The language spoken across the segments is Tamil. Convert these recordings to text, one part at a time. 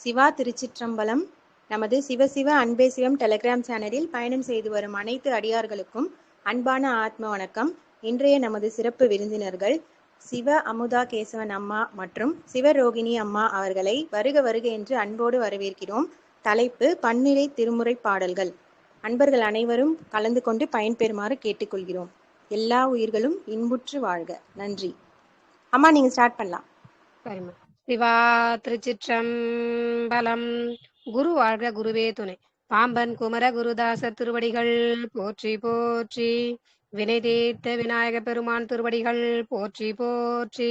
சிவா திருச்சிற்றம்பலம் நமது சிவசிவ அன்பே சிவம் டெலிகிராம் சேனலில் பயணம் செய்து வரும் அனைத்து அடியார்களுக்கும் அன்பான ஆத்ம வணக்கம். இன்றைய நமது சிறப்பு விருந்தினர்கள் சிவ அமுதா கேசவன் அம்மா மற்றும் சிவரோகிணி அம்மா அவர்களை வருக வருக என்று அன்போடு வரவேற்கிறோம். தலைப்பு பன்னிலை திருமுறை பாடல்கள். அன்பர்கள் அனைவரும் கலந்து கொண்டு பயன்பெறுமாறு கேட்டுக்கொள்கிறோம். எல்லா உயிர்களும் இன்புற்று வாழ்க. நன்றி. அம்மா நீங்க ஸ்டார்ட் பண்ணலாம். சரிம்மா. சிவா திருச்சிற்றம்பலம் குரு வாழ்க குருவே துணை. பாம்பன் குமர குருதாசர் திருவடிகள் போற்றி போற்றி. வினை தீர்த்த விநாயக பெருமான் திருவடிகள் போற்றி போற்றி.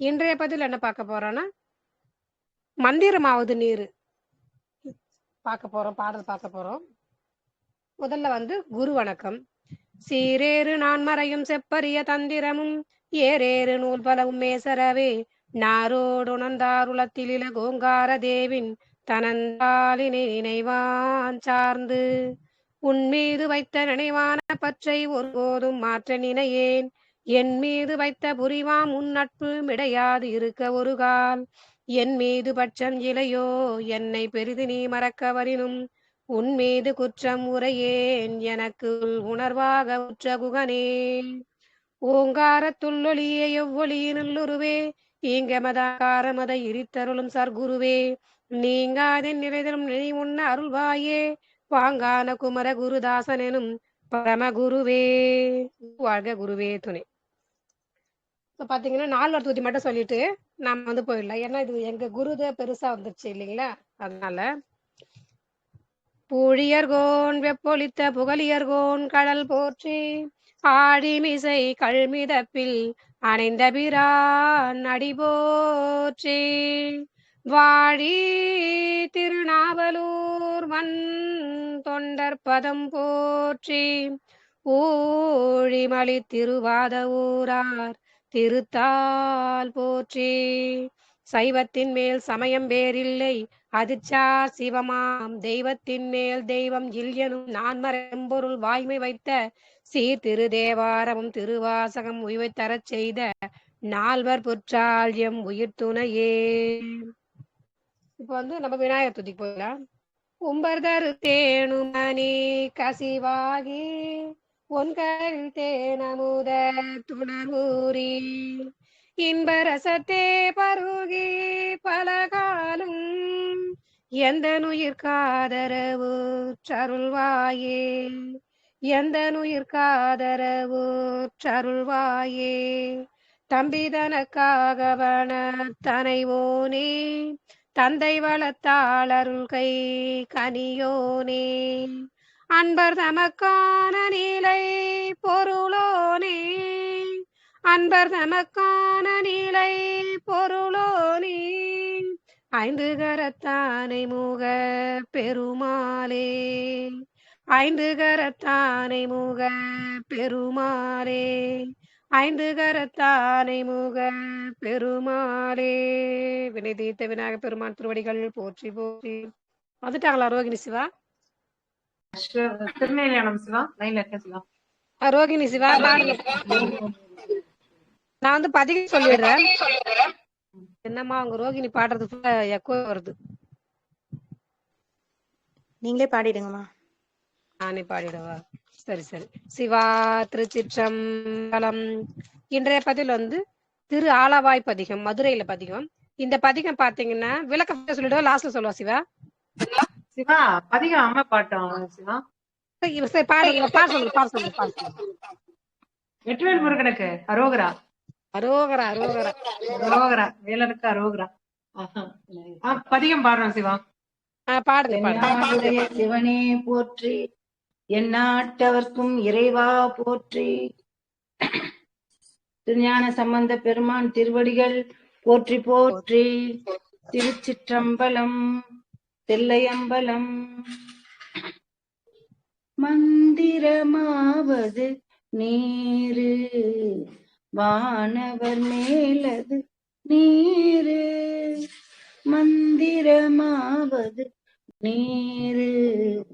இன்றைய பதில் என்ன பார்க்க போறோம்னா மந்திரமாவது நீர் பார்க்க போறோம் பாடல் பார்க்க போறோம். முதல்ல வந்து குரு வணக்கம். சீரேறு நான் மறையும் செப்பரிய தந்திரமும் ஏரேறு நூல் பலவும் மேசரவே நாரோடுணர்ந்தாருளத்திலில கோங்கார தேவின் தனந்தாளினை நினைவான் சார்ந்து. உன் மீது வைத்த நினைவான பற்றை ஒருபோதும் மாற்ற நினையேன். என் மீது வைத்த புரிவாம் உன் நட்பு மிடையாது இருக்க ஒரு கால். என் மீது பட்சம் இலையோ என்னை பெரிது நீ மறக்க வரினும் உன் மீது குற்றம் உரையேன் எனக்கு உணர்வாக உற்ற குகனே. ஓங்காரத்துள்ளொளிய எவ்வொளியினுள்ளுருவே ஈங்கமதாகாரமத இரித்தருளும் சர்க்குருவே. நீங்காதென் நிலைதரும் நினை உண்ண அருள்வாயே. வாங்கான குமர குருதாசனும் பரம குருவே வாழ்க குருவே துணை. இப்போ பார்த்தீங்கன்னா நால்வர் தூதி மட்டும் சொல்லிட்டு நாம வந்து போயிடலாம். ஏன்னா இது எங்க குருதே பெருசா வந்துருச்சு இல்லைங்களா? அதனால பூழியர்கோன் வெப்பொழித்த புகழியர்கோன் கடல் போற்றி ஆழிமிசை கழ்மிதப்பில் அணைந்த பிரான் அடி வாழி திருநாவலூர் மண் தொண்டர் பதம் போற்றி. ஊழிமலி திருவாத ஊரார் திருத்தால் போற்றி. சைவத்தின் மேல் சமயம் வேறில்லை அதிர்ச்சார் சிவமாம். தெய்வத்தின் மேல் தெய்வம் இல்யனும் நான்மரம்பொருள் வாய்மை வைத்த சீர் திரு தேவாரமும் திருவாசகம் உய்வை தரச் செய்த நால்வர் புற்றால் எம் உயிர் துணையே. இப்ப வந்து நம்ம விநாயகர் துதிக்கு போயிடலாம். உம்பர்தரு தேனுமணி கசிவாகி ஒன்கரில் தேனமுத துணர்வூரி. இன்பரசத்தே பருகி பல காலம் எந்த நுயிர் காதரவு சருள்வாயே தம்பிதனக்காகவன தனைவோனே தந்தை வளத்தாளருள் கை கனியோனே. அன்பர் தமக்கான நிலை பொருளோனே அன்பர் தமக்கான நிலை பொருளோனே. ஐந்து கரத்தானை முக பெருமாளே ஐந்து கரத்தானை முக பெருமாளே ஐந்து கரத்தானை முக பெருமாளே. வினை தீர்த்த விநாயக பெருமான் திருவடிகள் போற்றி போற்றி. வந்துட்டாங்களா ரோகிணி சிவா? சிவா? லைன்ல இருக்கேன் சிவா. ஆ, ரோகிணி சிவா. நான் வந்து பதிவு சொல்லிடுறேன். என்னம்மா அவங்க ரோகிணி பாடுறது எக்கோ வருது. நீங்களே பாடிடுங்கம்மா. நானே பாடிடவா? சரி சரி. சிவா திருச்சிற்றம்பலம். இன்றைய பதில் வந்து திரு ஆலவாய் பதிகம் மதுரையில பதிகம். இந்த பதிகம் பாத்தீங்கன்னா விளக்க சொல்லிடுவா லாஸ்ட்ல சொல்லுவா சிவா? சிவா பதிகம் அம்மா பாட்டம் சிவா. சரி, பாடுங்க பாட சொல்லுங்க பாட சொல்லுங்க பாட சொல்லுங்க வெற்றிவேல் முருகனுக்கு அரோகரா. அரோகரா அரோகரா. அரோகரா வேலனுக்கு அரோகரா. பதிகம் பாடுறோம் சிவா. பாடுங்க சிவனே போற்றி எந்நாட்டவர்க்கும் இறைவா போற்றி. திருஞான சம்பந்த பெருமான் திருவடிகள் போற்றி போற்றி. திருச்சிற்றம்பலம் தில்லையம்பலம். மந்திரமாவது நீரு வானவர் மேலது நீரு. மந்திரமாவது நீரு.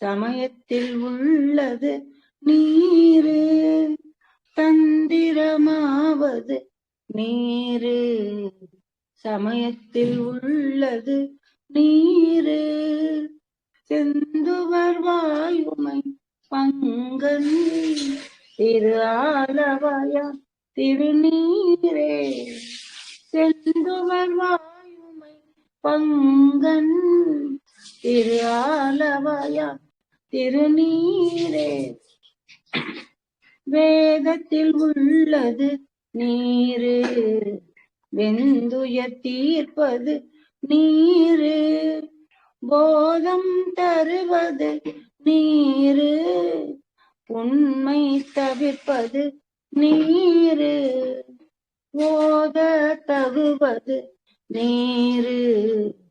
சமயத்தில் உள்ளது நீரு தந்திரமாவது நீரு. சமயத்தில் உள்ளது நீரு செந்துவர் வாயுமை பங்கன் திரு ஆலவாயா திருநீரே செந்துவர் வாயுமை பங்கன் திரு ஆலவாயா திருநீரே. வேதத்தில் உள்ளது நீரு வெந்துயர் தீர்ப்பது நீரு. போதம் தருவது நீரு உண்மை தவிர்ப்பது நீரு. ஓத தகுவது நீரு.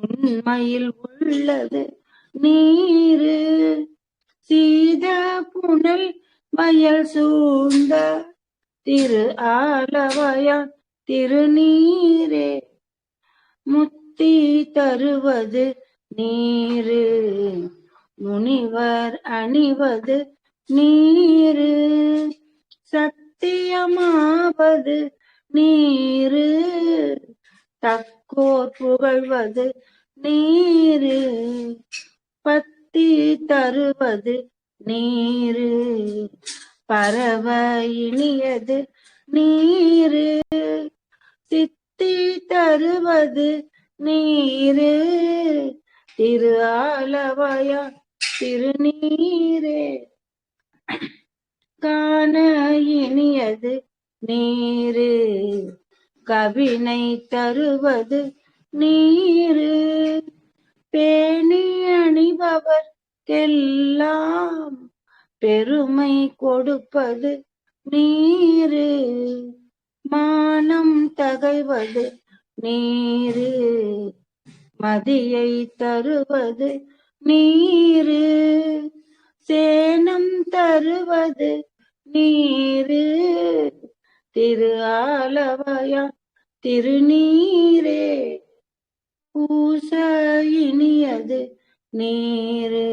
உண்மையில் உள்ளது. நீரு சீத புனல் வயல் சூழ்ந்த திரு ஆலவயா திருநீரே. முத்தி தருவது நீரு முனிவர் அணிவது நீரு. சத்தியமாவது நீரு தக்கோர் புகழ்வது நீரு பத்தி தருவது நீரு. பரவ இனியது நீரு சித்தி தருவது நீரு. திரு ஆலவயா திருநீரே. காண இனியது நீரு. கவினை தருவது நீரு. பேணி அணிபவர்க்கெல்லாம் பெருமை கொடுப்பது நீரு. மானம் தகைவது நீரு. மதியை தருவது நீரு. சேனம் தருவது நீரு. திரு ஆலவயம் திருநீரே பூச இனியது நீரு.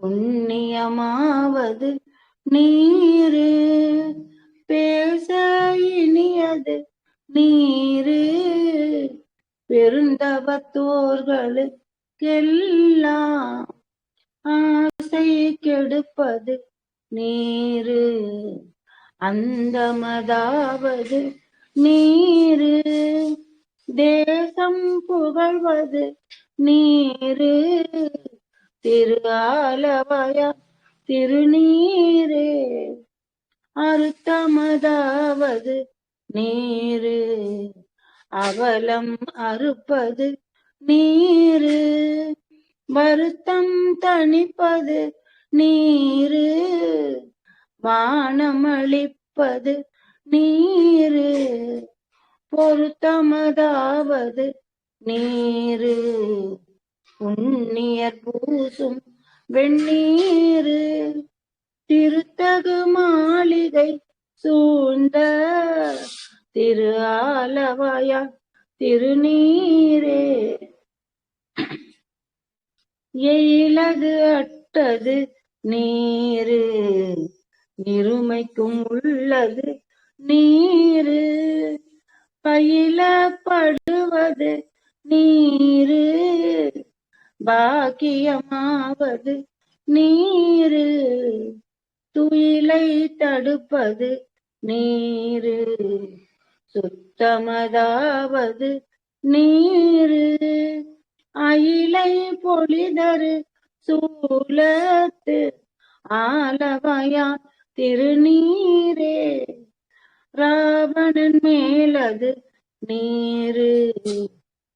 புண்ணியமாவது நீரு பேச இனியது நீரு. பெருந்தவத்தோர்களுக்கெல்லாம் ஆசை கெடுப்பது நீரு. அந்தமதாவது நீரு. தேசம் புகழ்வது நீரு. திரு ஆலவயா திருநீரே. அறுத்தமதாவது நீரு. அவலம் அறுப்பது நீரு. வருத்தம் தணிப்பது நீரு. வானமளிப்பது நீரு பொருத்தமதாவது நீரு. புண்ணியர் பூசும் வெண்ணீரு திருத்தகு மாளிகை சூழ்ந்த திரு ஆலவாயா திருநீரே. எயிலது அட்டது நீரு நிருமைக்கும் உள்ளது நீரு பயிலப்படுவது நீரு. பாக்கியமாவது நீரு. துயிலை தடுப்பது நீரு. சுத்தமதாவது நீரு. அயிலை பொழிதரு சூலத்து ஆலவயா திருநீரே. ராவணன் மேலது நீரு.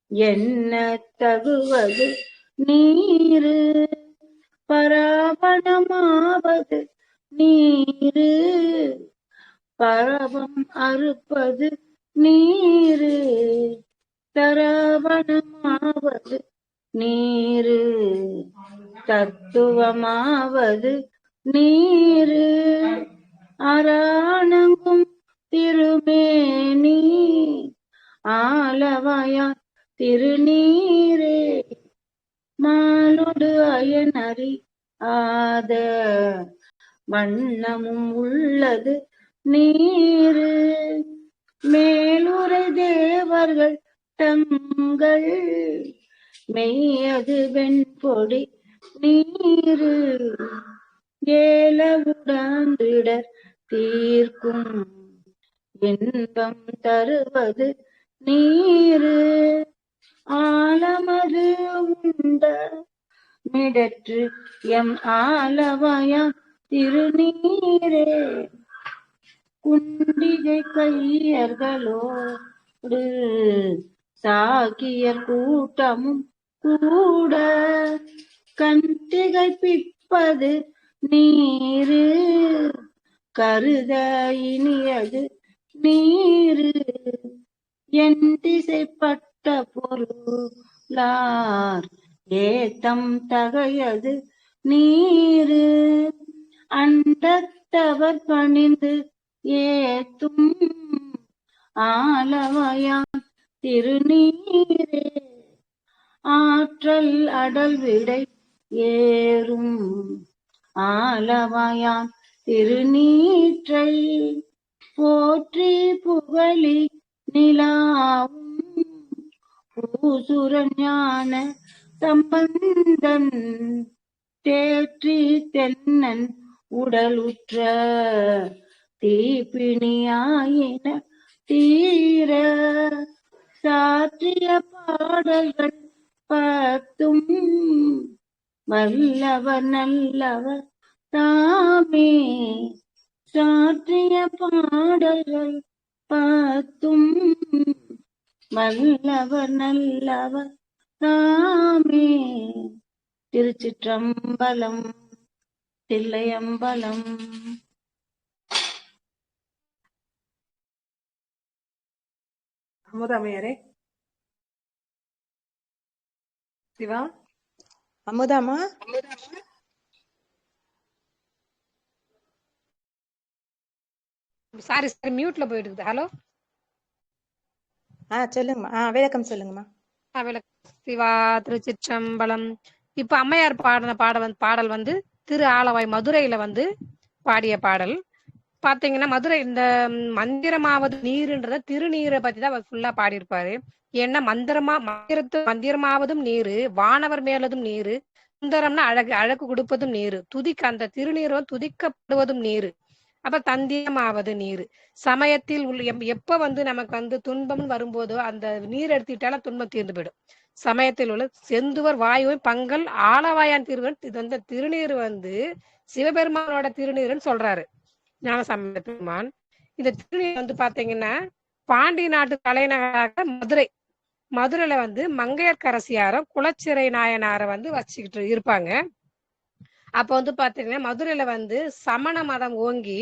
என்ன தகுவது நீரு? பராபணமாவது நீரு. பரவம் அறுப்பது நீரு. தரவணமாவது நீரு. தத்துவமாவது நீரு. அராணங்கும் திருமேனி ஆலவாயா திருநீரே. மாலோடு அயனறி ஆத வண்ணமும் உள்ளது நீரு. மேலுரை தேவர்கள் தங்கள் மெய்யது வெண்பொடி நீரு. ஏலவுடாந்திடர் தீர்க்கும் இன்பம் தருவது நீரு. ஆலமது உண்ட மிடற்று எம் ஆலவயா திருநீரே. குண்டிகை கையர்களோடு சாகியர் கூட்டமும் கூட. கண்டிகை பிப்பது நீரு. கருத இனியது நீரு என் திசைப்பட்ட பொருளார். ஏத்தம் தகையது நீரு. அண்டத்தவர் பணிந்து ஏத்தும் ஆலவயான் திருநீரே. ஆற்றல் அடல் விடை ஏறும் ஆலவயான் திருநீற்றை போற்றி புகழி நிலாவும். பூசுர ஞான சம்பந்தன் தேற்றி தென்னன் உடலுற்ற தீப்பிணியாயின தீர. சாற்றிய பாடல்கள் பத்தும் வல்லவர் நல்லவர் தாமே. சாற்றிய பாடல்கள் பத்தும். வல்லவர் நல்லவர் தாமே. திருச்சிற்றம்பலம் தில்லையம்பலம். அமுதமையரே சிவா. அமுதாமா சாரி சாரி மியூட்ல போயிட்டு இருக்குது ஹலோ ஆ சொல்லுங்கம்மா. ஆ விளக்கம் சொல்லுங்கம்மா. சிவா திருச்சிற்றம்பலம். இப்ப அம்மையார் பாடின பாட வந்து பாடல் வந்து திரு ஆலவாய் மதுரையில வந்து பாடிய பாடல். பாத்தீங்கன்னா மதுரை இந்த மந்திரமாவது நீருன்றத திருநீரை பத்தி தான் அவர் ஃபுல்லா பாடியிருப்பாரு. ஏன்னா மந்திரமா மந்திரத்து மந்திரமாவதும் நீரு வானவர் மேலதும் நீரு சுந்தரம்னா அழகு அழகு கொடுப்பதும் நீரு துதிக்க அந்த திருநீரும் துதிக்கப்படுவதும் நீரு. அப்ப தந்தியமாவது நீர். சமயத்தில் உள்ள எப்ப வந்து நமக்கு வந்து துன்பம் வரும்போதோ அந்த நீர் எடுத்துக்கிட்டாலும் துன்பம் தீர்ந்து போயிடும். சமயத்தில் உள்ள செந்துவர் வாயுவை பங்கல் ஆலவாயான் திருவன் இது வந்து திருநீர் வந்து சிவபெருமானோட திருநீர்னு சொல்றாரு. ஞானசம்பந்த பெருமான் இந்த திருநீர் வந்து பாத்தீங்கன்னா பாண்டி நாட்டு தலைநகராக மதுரை மதுரையில வந்து மங்கையர்க்கரசியாரும் குலச்சிறை நாயனாரை வந்து வச்சுக்கிட்டு இருப்பாங்க. அப்ப வந்து பாத்தீங்கன்னா மதுரையில வந்து சமண மதம் ஓங்கி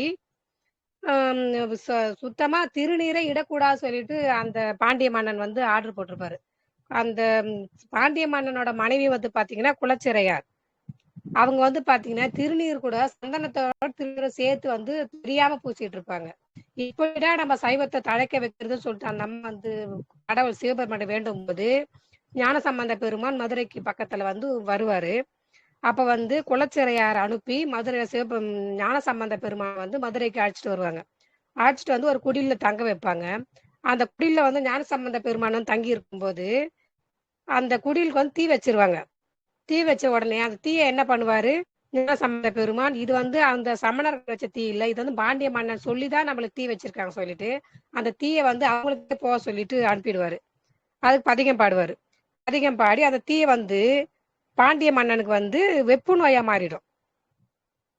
சுத்தமா திருநீரை இடக்கூடாது சொல்லிட்டு அந்த பாண்டிய மன்னன் வந்து ஆர்டர் போட்டிருப்பாரு. அந்த பாண்டிய மன்னனோட மனைவி வந்து பாத்தீங்கன்னா குலச்சிறையார். அவங்க வந்து பாத்தீங்கன்னா திருநீர் கூட சந்தனத்தோட திருநீரை சேர்த்து வந்து தெரியாம பூசிட்டு இருப்பாங்க. இப்படிடா நம்ம சைவத்தை தழைக்க வைக்கிறதுன்னு சொல்லிட்டு அந்த அம்மா வந்து கடவுள் சிவபெருமான வேண்டும் போது ஞானசம்பந்த பெருமான் மதுரைக்கு பக்கத்துல வந்து வருவாரு. அப்ப வந்து குலச்சிறையார் அனுப்பி மதுரை சிவப்பு ஞானசம்பந்த பெருமான் வந்து மதுரைக்கு அழைச்சிட்டு வருவாங்க. அழைச்சிட்டு வந்து ஒரு குடில தங்க வைப்பாங்க. அந்த குடில வந்து ஞானசம்பந்த பெருமானம் தங்கி இருக்கும்போது அந்த குடிலுக்கு வந்து தீ வச்சிருவாங்க. தீ வச்ச உடனே அந்த தீயை என்ன பண்ணுவாரு? ஞானசம்பந்த பெருமான் இது வந்து அந்த சமணர்கள் வச்ச தீ இல்லை இது வந்து பாண்டிய மன்னன் சொல்லிதான் நம்மளுக்கு தீ வச்சிருக்காங்க சொல்லிட்டு அந்த தீயை வந்து அவங்களுக்கு போக சொல்லிட்டு அனுப்பிடுவாரு. அதுக்கு பதிகம் பாடுவாரு. பதிகம் பாடி அந்த தீயை வந்து பாண்டிய மன்னனுக்கு வந்து வெப்பு நோயா மாறிடும்.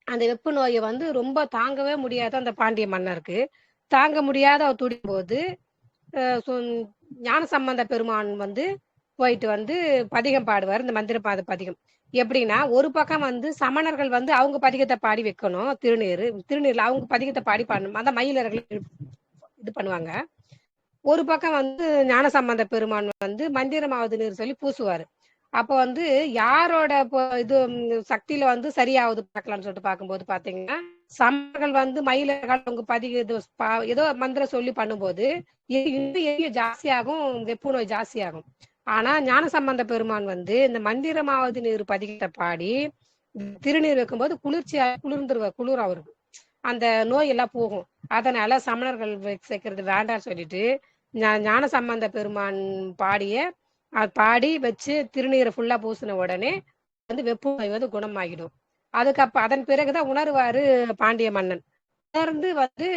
அந்த வெப்பு நோயை வந்து ரொம்ப தாங்கவே முடியாத அந்த பாண்டிய மன்னருக்கு. தாங்க முடியாத அவர் துடிக்கும் போது ஞான சம்பந்த பெருமான் வந்து போயிட்டு வந்து பதிகம் பாடுவார் இந்த மந்திர பாத பதிகம். எப்படின்னா ஒரு பக்கம் வந்து சமணர்கள் வந்து அவங்க பதிகத்தை பாடி வைக்கணும் திருநீர் திருநீர்ல அவங்க பதிகத்தை பாடி பாடணும் அந்த மயிலர்கள் இது பண்ணுவாங்க. ஒரு பக்கம் வந்து ஞான சம்பந்த பெருமான் வந்து மந்திரமாவது நீர் சொல்லி பூசுவாரு. அப்போ வந்து யாரோட இப்போ இது சக்தியில வந்து சரியாகுது பார்க்கலாம்னு சொல்லிட்டு பார்க்கும்போது பாத்தீங்கன்னா சமர்கள் வந்து மயிலர்கள் அவங்க பதிவு பா- ஏதோ மந்திரம் சொல்லி பண்ணும்போது இது இன்னும் ஜாஸ்தியாகும் வெப்பு நோய் ஜாஸ்தியாகும். ஆனா ஞான சம்பந்த பெருமான் வந்து இந்த மந்திரமாவது நீர் பதிகத்தை பாடி திருநீர் வைக்கும்போது குளிர்ச்சியா குளிர்ந்துருவ குளிர் அவருக்கு. அந்த நோய் எல்லாம் போகும். அதனால சமணர்கள் சேர்க்கறது வேண்டாம்னு சொல்லிட்டு ஞான சம்பந்த பெருமான் பாடிய அது பாடி வச்சு திருநீரை ஃபுல்லா பூசின உடனே வந்து வெப்பு வந்து குணமாகிடும். அதுக்கப்புறம் அதன் பிறகுதான் உணர்வாரு பாண்டிய மன்னன். உணர்ந்து வந்து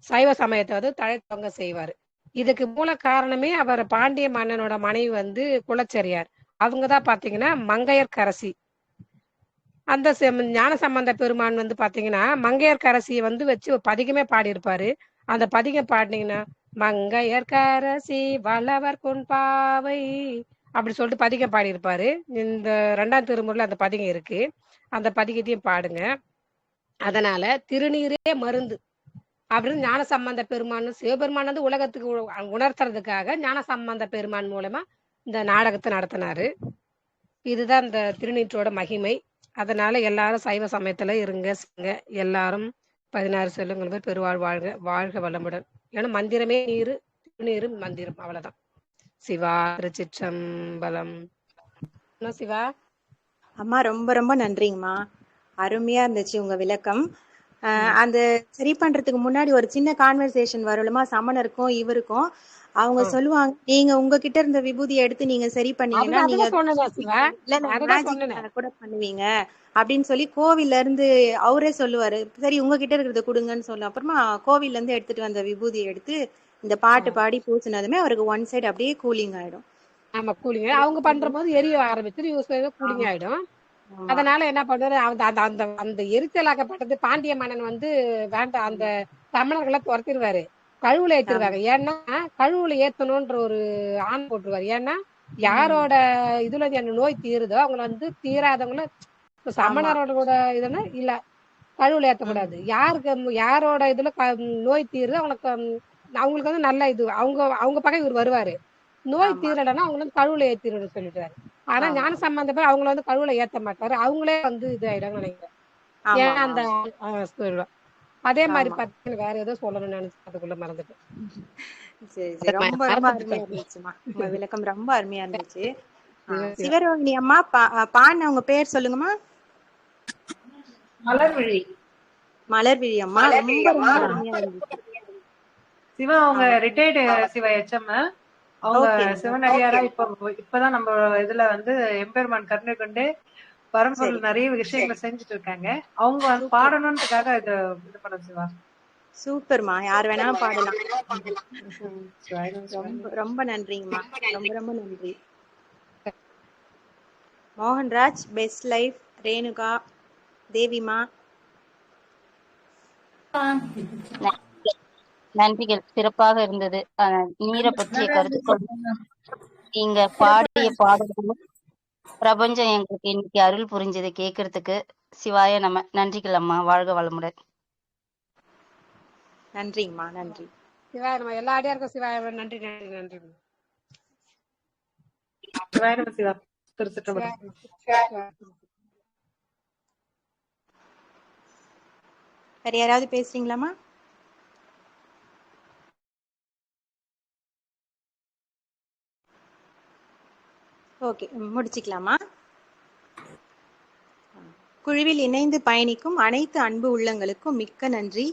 சைவ சமயத்தை வந்து தழைத்தொங்க செய்வாரு. இதுக்கு மூல காரணமே அவர் பாண்டிய மன்னனோட மனைவி வந்து குலச்சரியார் அவங்கதான் பாத்தீங்கன்னா மங்கையர்க்கரசி. அந்த ஞான சம்பந்த பெருமான் வந்து பாத்தீங்கன்னா மங்கையர்க்கரசியை வந்து வச்சு பதிகமே பாடியிருப்பாரு. அந்த பதிகம் பாடினீங்கன்னா மங்கையர்கரசி வளவர் கொன்பாவை அப்படி சொல்லிட்டு பதிகம் பாடியிருப்பாரு. இந்த ரெண்டாம் திருமுறையில் அந்த பதிகம் இருக்கு. அந்த பதிகத்தையும் பாடுங்க. அதனால திருநீரே மருந்து அப்படின்னு ஞான சம்பந்த பெருமான் சிவபெருமான் வந்து உலகத்துக்கு உணர்த்துறதுக்காக ஞான சம்பந்த பெருமான் மூலமா இந்த நாடகத்தை நடத்தினாரு. இதுதான் இந்த திருநீற்றோட மகிமை. அதனால எல்லாரும் சைவ சமயத்துல இருங்க எல்லாரும் பதினாறு செல்வங்கள் பேர் பெருவாழ் வாழ்க வாழ்க வளமுடன். ஏன்னா மந்திரமே நீரு திருநீரு மந்திரம். அவ்வளவுதான். சிவா திருச்சிற்றம்பலம். சிவா? அம்மா ரொம்ப ரொம்ப நன்றிங்கம்மா. அருமையா இருந்துச்சு உங்க விளக்கம். அந்த சரி பண்றதுக்கு முன்னாடி ஒரு சின்ன கான்வர்சேஷன் வரும்லமா சமணருக்கும் இவருக்கும். அவங்க. சொல்லுவாங்க நீங்க உங்ககிட்ட இருந்த விபூதியை எடுத்து நீங்க சரி பண்ணீங்கன்னா நீங்க கூட பண்ணுவீங்க. அப்படின்னு சொல்லி கோவில்ல இருந்து அவரே சொல்லுவாரு. சரி உங்ககிட்ட இருக்கிறத கொடுங்கன்னு சொல்ல அப்புறமா கோவில்ல இருந்து எடுத்துட்டு வந்த விபூதியை எடுத்து இந்த பாட்டு பாடி பூசினதுமே அவருக்கு ஒன் சைடு அப்படியே கூலிங் ஆயிடும். ஆமா கூலிங் அவங்க பண்ற போது எரிய ஆரம்பிச்சு கூலிங். ஆயிடும். அதனால என்ன பண்றாரு அந்த அந்த அந்த எரிச்சலாக்கப்பட்டது பாண்டிய மன்னன் வந்து வேண்டாம் அந்த தமிழர்களை துரத்திடுவாரு. கழுவுல ஏத்திருவாங்க ஏன்னா கழுவுல ஏத்தணும்ன்ற ஒரு ஆண் போட்டுருவாரு. ஏன்னா யாரோட இதுல என்ன நோய் தீருதோ அவங்கள வந்து தீராதவங்கள இப்ப சமணரோட இதுன்னா இல்ல கழுவுல ஏத்தக்கூடாது யாருக்கு யாரோட இதுல நோய் தீருதோ அவங்களுக்கு ம், அவங்களுக்கு வந்து நல்ல இது அவங்க அவங்க பக்கம் இவர் வருவாரு நோய். தீரலைன்னா அவங்கள வந்து கழுவுல ஏத்திருன்னு சொல்லிட்டாரு ஆனா. ஞான சம்பந்த பேர் அவங்கள வந்து கழுவுல ஏத்த மாட்டாரு அவங்களே வந்து இது ஆயிடும்னு நினைக்கிறேன் ஆமா, ஏன் அந்த ஆமா. ஆ, சொல்லுவா. அதே மாதிரி. பார்த்தீங்கன்னா வேற ஏதோ சொல்லணும்னு நினைச்சு அதுக்குள்ள மறந்துட்டேன் சரி சரி ரொம்ப ரொம்ப. அருமையா இருந்துச்சுமா உங்க விளக்கம் ரொம்ப அருமையா இருந்துச்சு. சிவரோகிணி அம்மா பா- ஆ, பாடின உங்க பேர் சொல்லுங்கம்மா மலர்விழி. மலர்விழி அம்மா ரொம்ப அருமையா இருந்துச்சு சிவா அவங்க ரிட்டையர்டு சிவா எச்எம் அவங்க. சிவனடியாரா இப்ப இப்பதான் நம்ம இதுல வந்து எம்பெருமான் கருணை கொண்டு பரம்பொருள் நிறைய விஷயங்களை செஞ்சுட்டு இருக்காங்க அவங்க வந்து பாடணுன்றதுக்காக இது இது பண்ண சிவா. சூப்பர்மா. யார் வேணாலும் பாடலாம். ரொம்ப நன்றிங்கம்மா. ரொம்ப ரொம்ப நன்றி. மோகன்ராஜ் பெஸ்ட் லைஃப் ரேணுகா தேவிமா. நன்றிகள். சிறப்பாக இருந்தது. நீரை பற்றிய கருத்துக்கள் நீங்க பாடிய பாடல்களும் பிரபஞ்சம் எங்களுக்கு இன்னைக்கு அருள் புரிஞ்சது கேட்கறதுக்கு சிவாய நம்ம நன்றிகள் அம்மா. வாழ்க வளமுடன். நன்றிங்கம்மா நன்றி. சிவா நம்ம எல்லா அடியாருக்கும் சிவா நன்றி நன்றி நன்றி. சிவா. நம்ம சிவா திருச்சிற்றம்பலம். வேற யாராவது பேசுறீங்களாமா ஓகே முடிச்சுக்கலாமா? குழுவில் இணைந்து பயணிக்கும் அனைத்து அன்பு உள்ளங்களுக்கும் மிக்க நன்றி.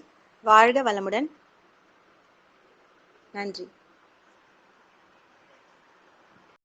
வாழ்க வளமுடன். நன்றி.